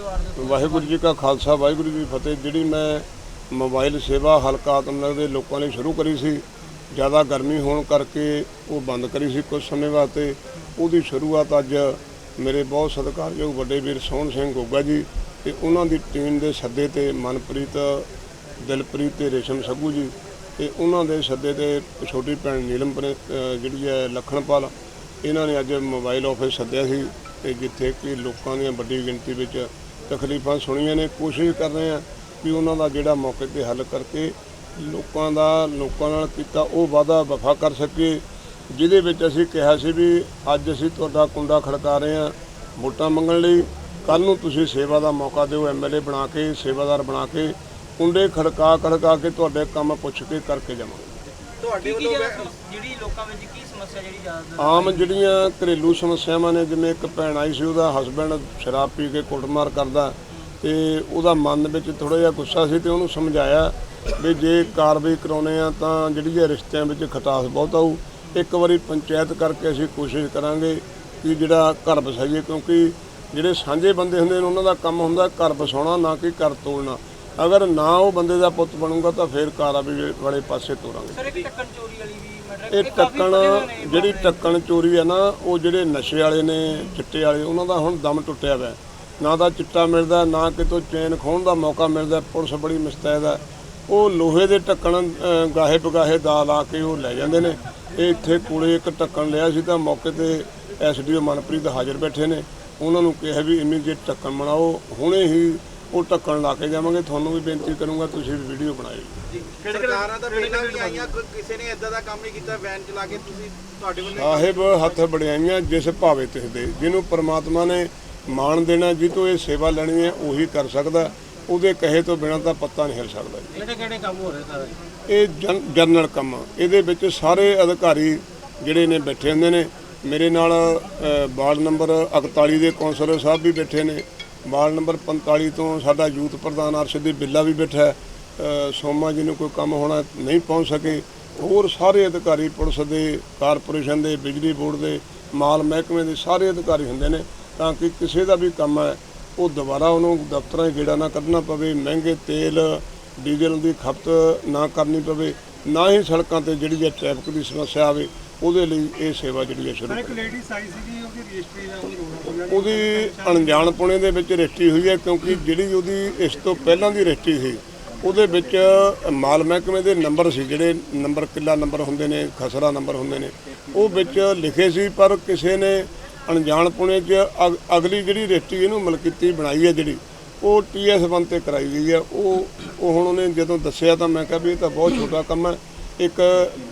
ਵਾਹਿਗੁਰੂ ਜੀ ਕਾ ਖਾਲਸਾ, ਵਾਹਿਗੁਰੂ ਜੀ ਕੀ ਫਤਿਹ। ਜਿਹੜੀ ਮੈਂ ਮੋਬਾਈਲ ਸੇਵਾ ਹਲਕਾ ਆਤਮਨਗਰ ਦੇ ਲੋਕਾਂ ਲਈ ਸ਼ੁਰੂ ਕਰੀ ਸੀ, ਜ਼ਿਆਦਾ ਗਰਮੀ ਹੋਣ ਕਰਕੇ ਉਹ ਬੰਦ ਕਰੀ ਸੀ ਕੁਝ ਸਮੇਂ ਵਾਸਤੇ। ਉਹਦੀ ਸ਼ੁਰੂਆਤ ਅੱਜ ਮੇਰੇ ਬਹੁਤ ਸਤਿਕਾਰਯੋਗ ਵੱਡੇ ਵੀਰ ਸੋਹਣ ਸਿੰਘ ਗੋਗਾ ਜੀ ਤੇ ਉਹਨਾਂ ਦੀ ਟੀਮ ਦੇ ਸੱਦੇ ਤੇ ਮਨਪ੍ਰੀਤ, ਦਿਲਪ੍ਰੀਤ ਤੇ ਰੇਸ਼ਮ ਸੱਗੂ ਜੀ ਤੇ ਉਹਨਾਂ ਦੇ ਸੱਦੇ ਤੇ ਛੋਟੀ ਭੈਣ ਨੀਲਮ ਜਿਹੜੀ ਹੈ ਲਖਣਪਾਲ ਇਹਨਾਂ ਨੇ ਅੱਜ ਮੋਬਾਈਲ ਆਫਿਸ ਸੱਦਿਆ ਸੀ ਤੇ ਜਿੱਥੇ ਕਿ ਲੋਕਾਂ ਦੀਆਂ ਵੱਡੀ ਗਿਣਤੀ ਵਿੱਚ ਤਕਲੀਫਾਂ ਸੁਣੀਆਂ ਨੇ, ਕੋਸ਼ਿਸ਼ ਕਰ ਰਹੇ ਆ ਕਿ ਉਹਨਾਂ ਦਾ ਜਿਹੜਾ ਮੌਕੇ ਤੇ ਹੱਲ ਕਰਕੇ ਲੋਕਾਂ ਦਾ, ਲੋਕਾਂ ਨਾਲ ਕੀਤਾ ਉਹ ਵਾਅਦਾ ਵਫਾ ਕਰ ਸਕੀਏ। ਜਿਹਦੇ ਵਿੱਚ ਅਸੀਂ ਕਿਹਾ ਸੀ ਵੀ ਅੱਜ ਅਸੀਂ ਤੁਹਾਡਾ ਕੁੰਡਾ ਖੜਕਾ ਰਹੇ ਆ ਵੋਟਾਂ ਮੰਗਣ ਲਈ। ਕੱਲ ਨੂੰ ਤੁਸੀਂ ਸੇਵਾ ਦਾ ਮੌਕਾ ਦਿਓ ਐਮਐਲਏ ਬਣਾ ਕੇ, ਸੇਵਾਦਾਰ ਬਣਾ ਕੇ, ਕੁੰਡੇ ਖੜਕਾ ਖੜਕਾ ਕੇ ਤੁਹਾਡੇ ਕੰਮ ਪੁੱਛ ਕੇ ਕਰਕੇ ਜਾਵਾਂਗੇ। ਤੁਹਾਡੇ ਵੱਲੋਂ ਜਿਹੜੀ ਲੋਕਾਂ ਵਿੱਚ ਕੀ ਸਮੱਸਿਆ ਜਿਹੜੀ ਜ਼ਿਆਦਾ ਆਮ ਜਿਹੜੀਆਂ ਘਰੇਲੂ ਸਮੱਸਿਆਵਾਂ ਨੇ ਜਿਵੇਂ ਇੱਕ ਭੈਣ ਆਈ ਸੀ ਉਹਦਾ ਹਸਬੰਡ ਸ਼ਰਾਬ ਪੀ ਕੇ ਕੁੱਟਮਾਰ ਕਰਦਾ ਤੇ ਉਹਦਾ ਮਨ ਵਿੱਚ ਥੋੜਾ ਜਿਹਾ ਗੁੱਸਾ ਸੀ ਤੇ ਉਹਨੂੰ ਸਮਝਾਇਆ ਵੀ ਜੇ ਕਾਰਵਾਈ ਕਰਾਉਨੇ ਆ ਤਾਂ ਜਿਹੜੀ ਇਹ ਰਿਸ਼ਤਿਆਂ ਵਿੱਚ ਖਟਾਸ ਬਹੁਤ ਆਊ। ਇੱਕ ਵਾਰੀ ਪੰਚਾਇਤ ਕਰਕੇ ਅਸੀਂ ਕੋਸ਼ਿਸ਼ ਕਰਾਂਗੇ ਕਿ ਜਿਹੜਾ ਘਰ ਵਸਾਈਏ ਕਿਉਂਕਿ ਜਿਹੜੇ ਸਾਂਝੇ ਬੰਦੇ ਹੁੰਦੇ ਨੇ ਉਹਨਾਂ ਦਾ ਕੰਮ ਹੁੰਦਾ ਘਰ ਵਸਾਉਣਾ ਨਾ ਕਿ ਘਰ ਤੋੜਨਾ। ਅਗਰ ਨਾ ਉਹ ਬੰਦੇ ਦਾ ਪੁੱਤ ਬਣੂਗਾ ਤਾਂ ਫਿਰ ਕਾਰਵਾਈ ਵਾਲੇ ਪਾਸੇ ਤੋਰਾਂਗੇ। ਸਰ ਇੱਕ ਟੱਕਣ ਚੋਰੀ ਵਾਲੀ ਵੀ ਮਤਲਬ ਇਹ ਟੱਕਣ ਜਿਹੜੀ ਟੱਕਣ ਚੋਰੀ ਹੈ ਨਾ ਉਹ ਜਿਹੜੇ ਨਸ਼ੇ ਵਾਲੇ ਨੇ ਚਿੱਟੇ ਵਾਲੇ ਉਹਨਾਂ ਦਾ ਹੁਣ ਦਮ ਟੁੱਟਿਆ ਹੋਇਆ ਨਾ ਤਾਂ ਚਿੱਟਾ ਮਿਲਦਾ ਨਾ ਕਿਤੋਂ ਚੈਨ ਖੋਣ ਦਾ ਮੌਕਾ ਮਿਲਦਾ ਪੁਲਿਸ ਬੜੀ ਮੁਸਤੈਦ ਹੈ ਉਹ ਲੋਹੇ ਦੇ ਟੱਕਣ ਗਾਹੇ ਬਗਾਹੇ ਦਾ ਲਾ ਕੇ ਉਹ ਲੈ ਜਾਂਦੇ ਨੇ। ਇਹ ਇੱਥੇ ਕੋਲੇ ਇੱਕ ਟੱਕਣ ਲਿਆ ਸੀ ਤਾਂ ਮੌਕੇ ਤੇ ਐਸਡੀਓ ਮਨਪ੍ਰੀਤ ਹਾਜ਼ਰ ਬੈਠੇ ਨੇ। ਉਹਨਾਂ ਨੂੰ ਕਿਹਾ ਵੀ ਇਮੀਡੀਏਟ ਟੱਕਣ ਬਣਾਓ ਹੁਣੇ ਹੀ ਉਹ ਟੱਕਣ ਲਾ ਕੇ ਜਾਵਾਂਗੇ। ਤੁਹਾਨੂੰ ਵੀ ਬੇਨਤੀ ਕਰੂੰਗਾ ਤੁਸੀਂ ਵੀ ਵੀਡੀਓ ਬਣਾਇਓ। ਸਰਕਾਰਾਂ ਤਾਂ ਪਹਿਲਾਂ ਵੀ ਆਈਆਂ ਕੋਈ ਕਿਸੇ ਨੇ ਇਦਾਂ ਦਾ ਕੰਮ ਨਹੀਂ ਕੀਤਾ ਵੈਨ ਚਲਾ ਕੇ ਤੁਸੀਂ ਤੁਹਾਡੇ ਵੱਲੋਂ ਸਾਹਿਬ ਹੱਥ ਬੜਿਆਈਆਂ ਜਿਸ ਭਾਵੇ ਤਿਸ ਦੇ ਜਿਹਨੂੰ ਪ੍ਰਮਾਤਮਾ ਨੇ ਮਾਣ ਦੇਣਾ ਜਿਹ ਤੋਂ ਇਹ ਸੇਵਾ ਲੈਣੀ ਹੈ ਉਹੀ ਕਰ ਸਕਦਾ। ਉਹਦੇ ਕਹੇ ਤੋਂ ਬਿਨਾਂ ਤਾਂ ਪੱਤਾ ਨਹੀਂ ਹਿਲ ਸਕਦਾ ਜੀ। ਕਿਹੜੇ ਕਿਹੜੇ ਕੰਮ ਹੋ ਰਹੇ ਸਰ? ਇਹ ਜਨ- ਜਨਰਲ ਕੰਮ। ਆ। ਇਹਦੇ ਵਿੱਚ ਸਾਰੇ ਅਧਿਕਾਰੀ ਜਿਹੜੇ ਨੇ ਬੈਠੇ ਹੁੰਦੇ ਨੇ। ਮੇਰੇ ਨਾਲ ਅ, ਵਾਰਡ ਨੰਬਰ 41 ਦੇ ਕੌਂਸਲਰ ਸਾਹਿਬ ਵੀ ਬੈਠੇ ਨੇ। ਵਾਰਡ ਨੰਬਰ 45 ਤੋਂ ਸਾਡਾ ਯੂਥ ਪ੍ਰਧਾਨ ਅਰਸ਼ਦੀਪ ਬਿੱਲਾ ਵੀ ਬੈਠਾ ਸੋਮਾ ਜੀ ਨੂੰ ਕੋਈ ਕੰਮ ਹੋਣਾ ਨਹੀਂ ਪਹੁੰਚ ਸਕੇ। ਹੋਰ ਸਾਰੇ ਅਧਿਕਾਰੀ ਪੁਲਿਸ ਦੇ, ਕਾਰਪੋਰੇਸ਼ਨ ਦੇ, ਬਿਜਲੀ ਬੋਰਡ ਦੇ, ਮਾਲ ਮਹਿਕਮੇ ਦੇ ਸਾਰੇ ਅਧਿਕਾਰੀ ਹੁੰਦੇ ਨੇ। ਤਾਂ ਕਿ ਕਿਸੇ ਦਾ ਵੀ ਕੰਮ ਹੈ, ਉਹ ਦੁਬਾਰਾ ਉਹਨੂੰ ਦਫ਼ਤਰਾਂ 'ਚ ਗੇੜਾ ਨਾ ਕੱਢਣਾ ਪਵੇ, ਮਹਿੰਗੇ ਤੇਲ, ਡੀਜ਼ਲ ਦੀ ਖਪਤ ਨਾ ਕਰਨੀ ਪਵੇ, ਨਾ ਹੀ ਸੜਕਾਂ ਤੇ ਜਿਹੜੀ ਹੈ ਟ੍ਰੈਫਿਕ ਦੀ ਸਮੱਸਿਆ ਆਵੇ। ਉਹਦੇ ਲਈ ਇਹ ਸੇਵਾ ਜਿਹੜੀ ਹੈ ਸ਼ੁਰੂ ਕੀਤੀ ਲੇਡੀ ਸਾਈ ਸੀਗੀ ਉਹਦੀ ਰਜਿਸਟਰੀ ਦਾ ਸੀਗਾ ਉਹਦੀ ਅਣਜਾਣਪੁਣੇ ਦੇ ਵਿੱਚ ਰਜਿਸਟਰੀ ਹੋਈ ਹੈ ਕਿਉਂਕਿ ਜਿਹੜੀ ਉਹਦੀ ਇਸ ਤੋਂ ਪਹਿਲਾਂ ਦੀ ਰਜਿਸਟਰੀ ਸੀ ਉਹਦੇ ਵਿੱਚ ਮਾਲ ਮਹਿਕਮੇ ਦੇ ਨੰਬਰ ਸੀ ਜਿਹੜੇ ਨੰਬਰ ਕਿੱਲਾ ਨੰਬਰ ਹੁੰਦੇ ਨੇ ਖਸਰਾ ਨੰਬਰ ਹੁੰਦੇ ਨੇ ਉਹ ਵਿੱਚ ਲਿਖੇ ਸੀ ਪਰ ਕਿਸੇ ਨੇ ਅਣਜਾਣਪੁਣੇ 'ਚ ਅਗ- ਅਗਲੀ ਜਿਹੜੀ ਰਜਿਸਟਰੀ ਇਹਨੂੰ ਮਲਕੀਤੀ ਬਣਾਈ ਹੈ ਜਿਹੜੀ ਉਹ ਟੀਐਸ 1 ਤੇ ਕਰਾਈ ਗਈ ਹੈ ਉਹ ਉਹ ਹੁਣ ਉਹਨੇ ਜਦੋਂ ਦੱਸਿਆ ਤਾਂ ਮੈਂ ਕਿਹਾ ਵੀ ਇਹ ਤਾਂ ਬਹੁਤ ਛੋਟਾ ਕੰਮ ਹੈ ਇੱਕ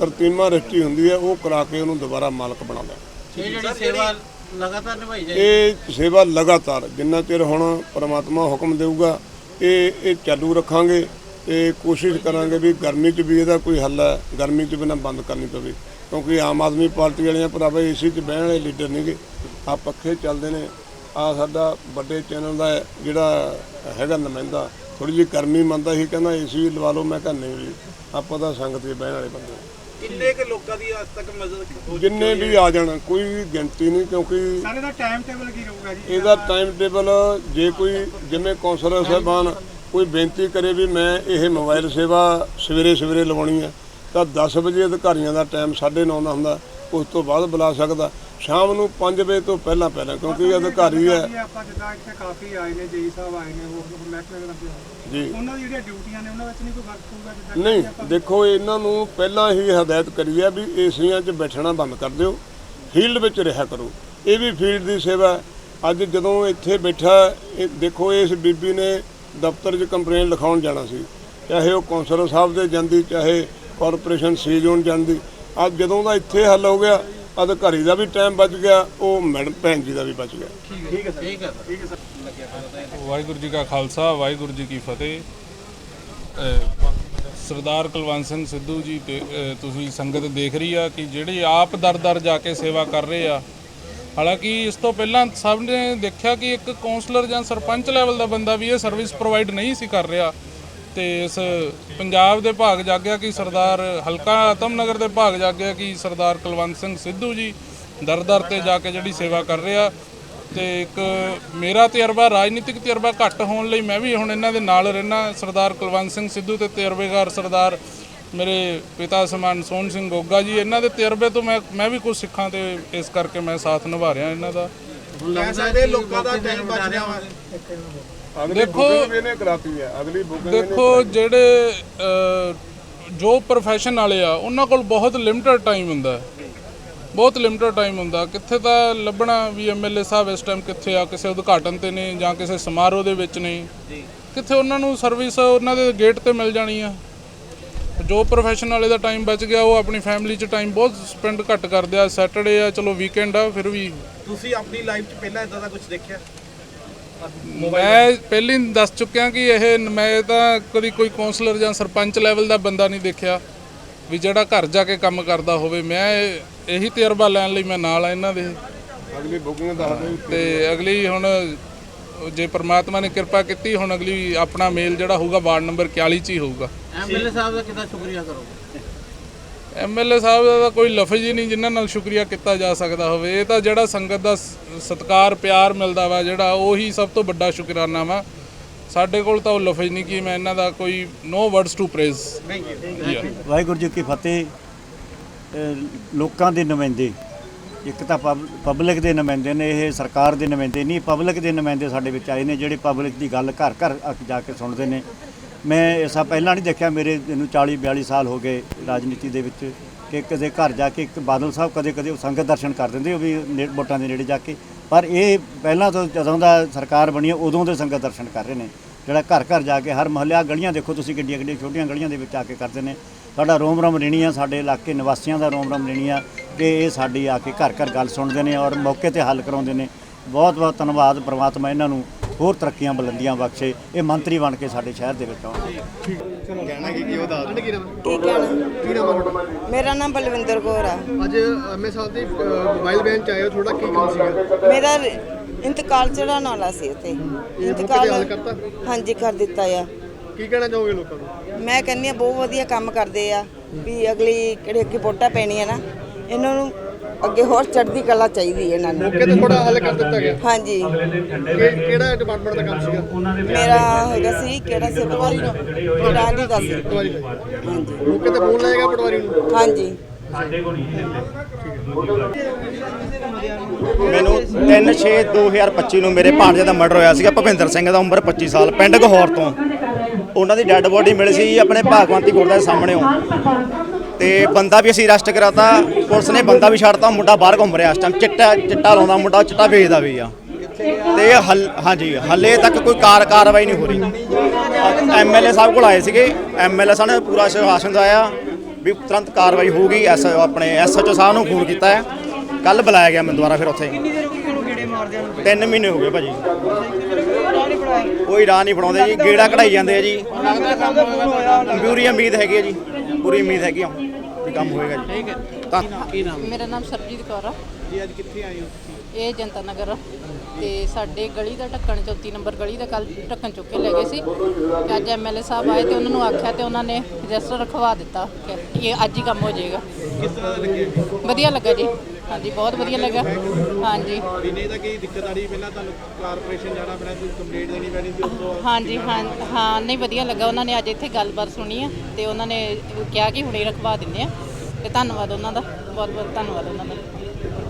ਤਰਤੀਮਾ ਰਜਿਸਟਰੀ ਹੁੰਦੀ ਹੈ ਉਹ ਕਰਾ ਕੇ ਉਹਨੂੰ ਦੁਬਾਰਾ ਮਾਲਕ ਬਣਾਉਂਦਾ ਇਹ ਜਿਹੜੀ ਸੇਵਾ ਲਗਾਤਾਰ ਨਿਭਾਈ ਜਾਏ ਇਹ ਸੇਵਾ ਲਗਾਤਾਰ ਜਿੰਨਾ ਚਿਰ ਹੁਣ ਪ੍ਰਮਾਤਮਾ ਹੁਕਮ ਦੇਊਗਾ ਇਹ ਇਹ ਚਾਲੂ ਰੱਖਾਂਗੇ ਤੇ ਕੋਸ਼ਿਸ਼ ਕਰਾਂਗੇ ਵੀ ਗਰਮੀ 'ਚ ਵੀ ਇਹਦਾ ਕੋਈ ਹੱਲ ਹੈ ਗਰਮੀ 'ਚ ਬਿਨਾਂ ਬੰਦ ਕਰਨੀ ਪਵੇ ਕਿਉਂਕਿ ਆਮ ਆਦਮੀ ਪਾਰਟੀ ਵਾਲਿਆਂ ਭਰਾਵਾ ਏਸੀ 'ਚ ਬਹਿਣ ਵਾਲੇ ਲੀਡਰ ਨਹੀਂਗੇ ਆ ਪੱਖੇ ਚੱਲਦੇ ਨੇ ਆ ਸਾਡਾ ਵੱਡੇ ਚੈਨਲ ਦਾ ਜਿਹੜਾ ਹੈਗਾ ਨੁਮਾਇੰਦਾ ਥੋੜੀ ਜਿਹੀ ਗਰਮੀ ਮੰਨਦਾ ਸੀ ਕਹਿੰਦਾ ਏਸੀ ਲਵਾ ਲਓ ਮੈਂ ਕਿਹਾ ਨਹੀਂ ਵੀ ਆਪਾਂ ਤਾਂ ਸੰਗਤ 'ਚ ਬਹਿਣ ਵਾਲੇ ਬੰਦੇ ਹਾਂ। ਕਿੰਨੇ ਕੁ ਲੋਕਾਂ ਦੀ ਅੱਜ ਤੱਕ ਮਦਦ ਹੋ ਜਿੰਨੇ ਵੀ ਆ ਜਾਣ ਕੋਈ ਗਿਣਤੀ ਨਹੀਂ ਕਿਉਂਕਿ ਸਾਰੇ ਦਾ ਟਾਈਮ ਟੇਬਲ ਕੀ ਰਹੂਗਾ ਜੀ? ਇਹਦਾ ਟਾਈਮ ਟੇਬਲ ਜੇ ਕੋਈ ਜਿਵੇਂ ਕੌਂਸਲਰ ਸਾਹਿਬਾਨ ਕੋਈ ਬੇਨਤੀ ਕਰੇ ਵੀ ਮੈਂ ਇਹ ਮੋਬਾਈਲ ਸੇਵਾ ਸਵੇਰੇ ਸਵੇਰੇ ਲਵਾਉਣੀ ਹੈ ਤਾਂ 10 ਵਜੇ ਅਧਿਕਾਰੀਆਂ ਦਾ ਟਾਈਮ 9:30 ਦਾ ਹੁੰਦਾ। ਉਸ ਤੋਂ ਬਾਅਦ ਬੁਲਾ ਸਕਦਾ। ਸ਼ਾਮ ਨੂੰ 5 ਵਜੇ ਤੋਂ ਪਹਿਲਾਂ ਪਹਿਲਾਂ ਕਿਉਂਕਿ ਇਹ ਅਧਿਕਾਰੀ ਹੈ ਜੀ ਆਪਾਂ ਜਿੱਦਾਂ ਇੱਥੇ ਕਾਫੀ ਆਏ ਨੇ ਜੇਈ ਸਾਹਿਬ ਆਏ ਨੇ ਹੋਰ ਹੋਰ ਮਹਿਕਮੇ ਦੇ ਬੰਦੇ ਜੀ। ਉਹਨਾਂ ਦੀ ਜਿਹੜੀਆਂ ਡਿਊਟੀਆਂ ਨੇ ਉਹਨਾਂ ਵਿੱਚ ਨਹੀਂ ਕੋਈ ਫ਼ਰਕ ਪਊਗਾ ਜਿੱਦਾਂ ਨਹੀਂ ਦੇਖੋ ਇਹਨਾਂ ਨੂੰ ਪਹਿਲਾਂ ਹੀ ਹਦਾਇਤ ਕਰੀ ਹੈ ਵੀ ਏਸੀਆਂ 'ਚ ਬੈਠਣਾ ਬੰਦ ਕਰ ਦਿਓ ਫੀਲਡ ਵਿੱਚ ਰਿਹਾ ਕਰੋ। ਇਹ ਵੀ ਫੀਲਡ ਦੀ ਸੇਵਾ। ਅੱਜ ਜਦੋਂ ਇੱਥੇ ਬੈਠਾ ਦੇਖੋ ਇਸ ਬੀਬੀ ਨੇ ਦਫ਼ਤਰ 'ਚ ਕੰਪਲੇਨ ਲਿਖਾਉਣ ਜਾਣਾ ਸੀ। ਚਾਹੇ ਉਹ ਕੌਂਸਲਰ ਸਾਹਿਬ ਦੇ ਜਾਂਦੀ ਚਾਹੇ ਕਾਰਪੋਰੇਸ਼ਨ ਸੀ ਜ਼ੋਨ ਜਾਂਦੀ ਅੱਜ ਜਦੋਂ ਦਾ ਇੱਥੇ ਹੱਲ ਹੋ ਗਿਆ ਅਧਿਕਾਰੀ ਦਾ ਵੀ ਟਾਈਮ ਬਚ ਗਿਆ ਉਹ ਮੈਡਮ ਭੈਣ ਜੀ ਦਾ ਵੀ ਬਚ ਗਿਆ। ਠੀਕ ਹੈ ਠੀਕ ਹੈ। ਵਾਹਿਗੁਰੂ ਜੀ ਕਾ ਖਾਲਸਾ ਵਾਹਿਗੁਰੂ ਜੀ ਕੀ ਫਤਿਹ। ਸਰਦਾਰ ਕੁਲਵੰਤ ਸਿੰਘ ਸਿੱਧੂ ਜੀ ਤੇ ਤੁਸੀਂ ਸੰਗਤ ਦੇਖ ਰਹੀ ਆ ਕਿ ਜਿਹੜੇ ਆਪ ਦਰ ਦਰ ਜਾ ਕੇ ਸੇਵਾ ਕਰ ਰਹੇ ਆ ਹਾਲਾਂਕਿ ਇਸ ਤੋਂ ਪਹਿਲਾਂ ਸਭ ਨੇ ਦੇਖਿਆ ਕਿ ਇੱਕ ਕਾਉਂਸਲਰ ਜਾਂ ਸਰਪੰਚ ਲੈਵਲ ਦਾ ਬੰਦਾ ਵੀ ਇਹ ਸਰਵਿਸ ਪ੍ਰੋਵਾਈਡ ਨਹੀਂ ਸੀ ਕਰ ਰਿਹਾ। ਤੇ ਇਸ ਪੰਜਾਬ ਦੇ ਭਾਗ ਜਾਗਿਆ ਕਿ ਸਰਦਾਰ ਹਲਕਾ ਆਤਮਨਗਰ ਦੇ ਭਾਗ ਜਾਗਿਆ ਕਿ ਸਰਦਾਰ ਕੁਲਵੰਤ ਸਿੰਘ ਸਿੱਧੂ ਜੀ ਦਰ ਦਰ ਤੇ ਜਾ ਕੇ ਜਿਹੜੀ ਸੇਵਾ ਕਰ ਰਿਹਾ। ਤੇ ਇੱਕ ਮੇਰਾ ਤਜਰਬਾ, ਰਾਜਨੀਤਿਕ ਤਜਰਬਾ ਘੱਟ ਹੋਣ ਲਈ ਮੈਂ ਵੀ ਹੁਣ ਇਹਨਾਂ ਦੇ ਨਾਲ ਰਹਿਣਾ ਸਰਦਾਰ ਕੁਲਵੰਤ ਸਿੰਘ ਸਿੱਧੂ ਤੇ ਤਜਰਬੇਕਾਰ ਸਰਦਾਰ ਮੇਰੇ ਪਿਤਾ ਸਮਾਨ ਸੋਹਣ ਸਿੰਘ ਗੋਗਾ ਜੀ, ਇਹਨਾਂ ਦੇ ਤਜਰਬੇ ਤੋਂ ਮੈਂ ਮੈਂ ਵੀ ਕੁਝ ਸਿੱਖਾਂ ਤੇ ਇਸ ਕਰਕੇ ਮੈਂ ਸਾਥ ਨਿਭਾ ਰਿਹਾ ਇਹਨਾਂ ਦਾ। ਕਹਿ ਲੋਕਾਂ ਦਾ ਟਾਈਮ ਬਚ ਗਿਆ ਵਾ। ਅਗਲੀ ਦੇਖੋ- ਬੁਕਿੰਗ ਵੀ ਇਹਨੇ ਕਰਾਤੀ ਹੈ। ਅਗਲੀ ਬੁਕਿੰਗ ਦੇਖੋ ਜਿਹੜੇ ਜੋ ਪ੍ਰੋਫੈਸ਼ਨ ਵਾਲੇ ਆ ਉਹਨਾਂ ਕੋਲ ਬਹੁਤ ਲਿਮਟਿਡ ਟਾਈਮ ਹੁੰਦਾ ਹੈ। ਬਹੁਤ ਲਿਮਟਿਡ ਟਾਈਮ ਹੁੰਦਾ ਕਿੱਥੇ ਤਾਂ ਲੱਭਣਾ ਵੀ ਐਮਐਲਏ ਸਾਹਿਬ ਇਸ ਟਾਈਮ ਕਿੱਥੇ ਆ ਕਿਸੇ ਉਦਘਾਟਨ ਤੇ ਨੇ ਜਾਂ ਕਿਸੇ ਸਮਾਰੋਹ ਦੇ ਵਿੱਚ ਨੇ ਕਿੱਥੇ ਉਹਨਾਂ ਨੂੰ ਸਰਵਿਸ ਉਹਨਾਂ ਦੇ ਗੇਟ ਤੇ ਮਿਲ ਜਾਣੀ ਆ। ਜੋ ਪ੍ਰੋਫੈਸ਼ਨ ਵਾਲੇ ਦਾ ਟਾਈਮ ਬਚ ਗਿਆ ਉਹ ਆਪਣੀ ਫੈਮਿਲੀ 'ਚ ਟਾਈਮ ਬਹੁਤ ਸਪੈਂਡ ਘੱਟ ਕਰਦੇ ਆ। ਸੈਟਰਡੇ ਆ ਚਲੋ ਵੀਕਐਂਡ ਆ ਫਿਰ ਵੀ ਤੁਸੀਂ ਆਪਣੀ ਲਾਈਫ 'ਚ ਪਹਿਲਾਂ ਇਦਾਂ ਦਾ ਕੁਝ ਦੇਖਿਆ? ਮੈਂ ਪਹਿਲਾਂ ਹੀ ਦੱਸ ਚੁੱਕਿਆ ਕਿ ਇਹ ਮੈਂ ਤਾਂ ਕਦੀ ਕੋਈ ਕਾਉਂਸਲਰ ਜਾਂ ਸਰਪੰਚ ਲੈਵਲ ਦਾ ਬੰਦਾ ਨਹੀਂ ਦੇਖਿਆ ਵੀ ਜਿਹੜਾ ਘਰ ਜਾ ਕੇ ਕੰਮ ਕਰਦਾ ਹੋਵੇ। ਮੈਂ ਇਹ- ਇਹੀ ਤਜਰਬਾ ਲੈਣ ਲਈ ਮੈਂ ਨਾਲ ਆ ਇਹਨਾਂ ਦੇ। ਅਗਲੀ ਬੁਕਿੰਗ ਦੱਸ ਦਿਓ। ਤੇ ਅਗਲੀ ਹੁਣ ਜੇ ਪ੍ਰਮਾਤਮਾ ਨੇ ਕਿਰਪਾ ਕੀਤੀ ਹੁਣ ਅਗਲੀ ਆਪਣਾ ਮੇਲ ਜਿਹੜਾ ਹੋਊਗਾ ਵਾਰਡ ਨੰਬਰ 41 ਚ ਹੀ ਹੋਊਗਾ। ਐਮਐਲਏ ਸਾਹਿਬ ਦਾ ਕਿੰਨਾ ਸ਼ੁਕਰੀਆ ਕਰੋਗੇ? ਐਮਐਲਏ ਸਾਹਿਬ ਦਾ ਤਾਂ ਕੋਈ ਲਫ਼ਜ਼ ਹੀ ਨਹੀਂ ਜਿਨ੍ਹਾਂ ਨਾਲ ਸ਼ੁਕਰੀਆ ਕੀਤਾ ਜਾ ਸਕਦਾ ਹੋਵੇ। ਇਹ ਤਾਂ ਜਿਹੜਾ ਸੰਗਤ ਦਾ ਸਤਿਕਾਰ ਪਿਆਰ ਮਿਲਦਾ ਵਾ ਜਿਹੜਾ ਉਹੀ ਸਭ ਤੋਂ ਵੱਡਾ ਸ਼ੁਕਰਾਨਾ ਵਾ। ਸਾਡੇ ਕੋਲ ਤਾਂ ਉਹ ਲਫ਼ਜ਼ ਨਹੀਂ ਕਿ ਮੈਂ ਇਹਨਾਂ ਦਾ ਕੋਈ no words to praise thank you Waheguru ji ਕੀ ਫਤਿਹ। ਲੋਕਾਂ ਦੇ ਨੁਮਾਇੰਦੇ। ਇੱਕ ਤਾਂ ਪਬ- ਪਬਲਿਕ ਦੇ ਨੁਮਾਇੰਦੇ ਨੇ ਇਹ ਸਰਕਾਰ ਦੇ ਨੁਮਾਇੰਦੇ ਨਹੀਂ ਪਬਲਿਕ ਦੇ ਨੁਮਾਇੰਦੇ ਸਾਡੇ ਵਿੱਚ ਆਏ ਨੇ ਜਿਹੜੇ ਪਬਲਿਕ ਦੀ ਗੱਲ ਘਰ ਘਰ ਜਾ ਕੇ ਸੁਣਦੇ ਨੇ। ਮੈਂ ਐਸਾ ਪਹਿਲਾਂ ਨਹੀਂ ਦੇਖਿਆ ਮੇਰੇ ਨੂੰ 40 42 ਸਾਲ ਹੋ ਗਏ ਰਾਜਨੀਤੀ ਦੇ ਵਿੱਚ ਕਿ ਕਦੇ ਘਰ ਜਾ ਕੇ ਇੱਕ ਬਾਦਲ ਸਾਹਿਬ ਕਦੇ ਕਦੇ ਉਹ ਸੰਗਤ ਦਰਸ਼ਨ ਕਰ ਦਿੰਦੇ ਉਹ ਵੀ ਨੇ- ਵੋਟਾਂ ਦੇ ਨੇੜੇ ਜਾ ਕੇ। ਪਰ ਇਹ ਪਹਿਲਾਂ ਤੋਂ ਜਦੋਂ ਦਾ ਸਰਕਾਰ ਬਣੀ ਹੈ, ਉਦੋਂ ਦੇ ਸੰਗਤ ਦਰਸ਼ਨ ਕਰ ਰਹੇ ਨੇ। ਜਿਹੜਾ ਘਰ ਘਰ ਜਾ ਕੇ ਹਰ ਮਹੱਲਿਆ ਗਲੀਆਂ ਦੇਖੋ ਤੁਸੀਂ ਕਿੱਡੀਆਂ ਕਿੱਡੀਆਂ ਛੋਟੀਆਂ ਗਲੀਆਂ ਦੇ ਵਿੱਚ ਆ ਕੇ ਕਰਦੇ ਨੇ। ਸਾਡਾ ਰੋਮ ਰੋਮ ਰਹਿਣੀ ਆ ਸਾਡੇ ਇਲਾਕੇ ਨਿਵਾਸੀਆਂ ਦਾ ਰੋਮ ਰਮ ਰਹਿਣੀ ਆ ਕਿ ਇਹ ਸਾਡੀ ਆ ਕੇ ਘਰ ਘਰ ਗੱਲ ਸੁਣਦੇ ਨੇ ਔਰ ਮੌਕੇ ਤੇ ਹੱਲ ਕਰਾਉਂਦੇ ਨੇ। ਬਹੁਤ ਬਹੁਤ ਧੰਨਵਾਦ ਪ੍ਰਮਾਤਮਾ ਇਹਨਾਂ ਨੂੰ। ਹੋਰ ਤਰੱਕੀਆਂ ਬੁਲੰਦੀਆਂ ਬਖਸ਼ੇ ਇਹ ਮੰਤਰੀ ਬਣ ਕੇ ਸਾਡੇ ਸ਼ਹਿਰ ਦੇ ਵਿੱਚ ਆਉਣ ਠੀਕ ਹੈ ਨਾ। ਮੇਰਾ ਨਾਮ ਬਲਵਿੰਦਰ ਕੌਰ ਆ। ਅੱਜ ਐਮਏ ਸਾਹਿਬ ਦੀ ਮੋਬਾਈਲ ਬੈਨ ਚ ਆਏ ਹੋ ਥੋੜਾ ਕੀ ਕੰਮ ਸੀਗਾ? ਮੇਰਾ ਇੰਤਕਾਲ ਚੜਾਉਣ ਵਾਲਾ ਸੀ ਉੱਥੇ। ਇੰਤਕਾਲ? ਹਾਂਜੀ ਕਰ ਦਿੱਤਾ ਆ। ਕੀ ਕਹਿਣਾ ਚਾਹੋਗੇ ਲੋਕਾਂ ਨੂੰ? ਮੈਂ ਕਹਿੰਦੀ ਆ ਬਹੁਤ ਵਧੀਆ ਕੰਮ ਕਰਦੇ ਆ ਵੀ ਅਗਲੀ ਕਿਹੜੇ ਅੱਗੇ ਵੋਟਾਂ ਪੈਣੀਆਂ ਨਾ ਇਹਨਾਂ ਨੂੰ ਅੱਗੇ ਹੋਰ ਚੜ੍ਹਦੀ ਕਲਾ ਚਾਹੀਦੀ ਹੈ ਇਹਨਾਂ ਨੂੰ। ਮੌਕੇ ਤੇ ਥੋੜਾ ਹੱਲ ਕਰ ਦਿੱਤਾ ਗਿਆ। ਹਾਂਜੀ। ਕਿ- ਕਿਹੜਾ ਡਿਪਾਰਟਮੈਂਟ ਦਾ ਕੰਮ ਸੀਗਾ? ਮੇਰਾ ਹੈਗਾ ਸੀ ਕਿਹੜਾ ਸੀ? ਪਟਵਾਰੀ ਨੂੰ। ਰਾਜੀ ਦਾ ਸੀ। ਪਟਵਾਰੀ। ਦਾ ਹਾਂਜੀ। ਮੌਕੇ ਤੇ ਫੋਨ ਲਾਏਗਾ ਪਟਵਾਰੀ ਨੂੰ? ਹਾਂਜੀ। ਮੈਨੂੰ 3/6/2025 ਨੂੰ ਮੇਰੇ ਭਾਣਜੇ ਦਾ ਮਰਡਰ ਹੋਇਆ ਸੀਗਾ ਭਵਿੰਦਰ ਸਿੰਘ ਦਾ ਉਮਰ 25 ਸਾਲ ਪਿੰਡ ਗਹੌਰ ਤੋਂ। ਉਹਨਾਂ ਦੀ ਡੈੱਡ ਬੋਡੀ ਮਿਲੀ ਸੀ ਆਪਣੇ ਭਾਗਵੰਤੀ ਗੁਰਦੁਆਰੇ ਦੇ ਸਾਹਮਣੇੋਂ। ਤੇ ਬੰਦਾ ਵੀ ਅਸੀਂ ਅਰੈਸਟ ਕਰਾਤਾ ਪੁਲਿਸ ਨੇ ਬੰਦਾ ਵੀ ਛੱਡਤਾ ਮੁੰਡਾ ਬਾਹਰ ਘੁੰਮ ਰਿਹਾ ਇਸ ਟਾਈਮ ਚਿੱਟਾ ਚਿੱਟਾ ਲਾਉਂਦਾ ਮੁੰਡਾ ਚਿੱਟਾ ਵੇਚਦਾ ਵੀ ਆ। ਤੇ ਹਲ ਹਾਂਜੀ ਹੱਲੇ ਤੱਕ ਕੋਈ ਕਾਰ ਕਾਰਵਾਈ ਨਹੀਂ ਹੋ ਰਹੀ। ਐਮਐਲਏ ਸਾਹਿਬ ਕੋਲ ਆਏ ਸੀਗੇ ਐਮਐਲਏ ਸਾਹਿਬ ਨੇ ਪੂਰਾ ਆਸ਼ਵਾਸਨ ਦਿਵਾਇਆ ਵੀ ਤੁਰੰਤ ਕਾਰਵਾਈ ਹੋਊਗੀ ਐਸ ਆਪਣੇ ਐਸਐਚਓ ਸਾਹਿਬ ਨੂੰ ਫੋਨ ਕੀਤਾ ਹੈ। ਕੱਲ ਬੁਲਾਇਆ ਗਿਆ ਮੈਨੂੰ ਦੁਬਾਰਾ ਫਿਰ ਉੱਥੇ। ਕਿੰਨੀ ਦੇਰ ਹੋ ਗਈ ਤੁਹਾਨੂੰ ਗੇੜੇ ਮਾਰਦਿਆਂ ਨੂੰ? 3 ਮਹੀਨੇ ਹੋ ਗਏ ਭਾਜੀ। ਕੋਈ ਰਾਹ ਨਹੀਂ ਫੜਾਉਂਦੇ ਜੀ ਗੇੜਾ ਕਢਾਈ ਜਾਂਦੇ ਆ ਜੀ। ਪੂਰੀ ਉਮੀਦ ਹੈਗੀ ਹੈ ਜੀ। ਪੂਰੀ ਉਮੀਦ ਹੈਗੀ ਆ ਵੀ ਕੰਮ ਹੋਏਗਾ ਜੀ। ਠੀਕ ਹੈ। ਤਾਂ ਮੇਰਾ ਨਾਮ ਸਰਬਜੀਤ ਕੌਰ ਆ। ਜੀ ਅੱਜ ਕਿੱਥੇ ਆਏ ਹੋ ਇਹ ਜਨਤਾ ਨਗਰ ਆ। ਤੇ ਸਾਡੇ ਗਲੀ ਦਾ ਢੱਕਣ 34 ਨੰਬਰ ਗਲੀ ਦਾ ਕੱਲ ਢੱਕਣ ਚੁੱਕ ਕੇ ਲੈ ਗਏ ਸੀ। ਤੇ ਅੱਜ ਐਮਐਲਏ ਸਾਹਿਬ ਆਏ ਤੇ ਉਹਨਾਂ ਨੂੰ ਆਖਿਆ ਤੇ ਉਹਨਾਂ ਨੇ ਰਜਿਸਟਰ ਰਖਵਾ ਦਿੱਤਾ ਕਿ ਇਹ ਅੱਜ ਹੀ ਕੰਮ ਹੋ ਜਾਏਗਾ। ਕਿਸ ਤਰ੍ਹਾਂ ਲੱਗਿਆ ਵਧੀਆ ਲੱਗਾ ਜੀ। ਹਾਂਜੀ ਬਹੁਤ ਵਧੀਆ ਲੱਗਾ। ਹਾਂਜੀ। ਨਹੀਂ ਤਾਂ ਕੀ ਦਿੱਕਤ ਆ ਰਹੀ ਪਹਿਲਾਂ ਤੁਹਾਨੂੰ ਕਾਰਪੋਰੇਸ਼ਨ ਜਾਣਾ ਪੈਣਾ ਸੀ ਕੰਪਲੀਟ ਦੇਣੀ ਪੈਣੀ ਸੀ ਉਸ ਤੋਂ ਹਾਂਜੀ ਹਾਂ ਹਾਂ ਨਹੀਂ ਵਧੀਆ ਲੱਗਾ। ਉਹਨਾਂ ਨੇ ਅੱਜ ਇੱਥੇ ਗੱਲਬਾਤ ਸੁਣੀ ਆ ਤੇ ਉਹਨਾਂ ਨੇ ਕਿਹਾ ਕਿ ਹੁਣੇ ਰਖਵਾ ਦਿੰਦੇ ਆ। ਤੇ ਧੰਨਵਾਦ ਉਹਨਾਂ ਦਾ। ਬਹੁਤ ਬਹੁਤ ਧੰਨਵਾਦ ਉਹਨਾਂ ਦਾ।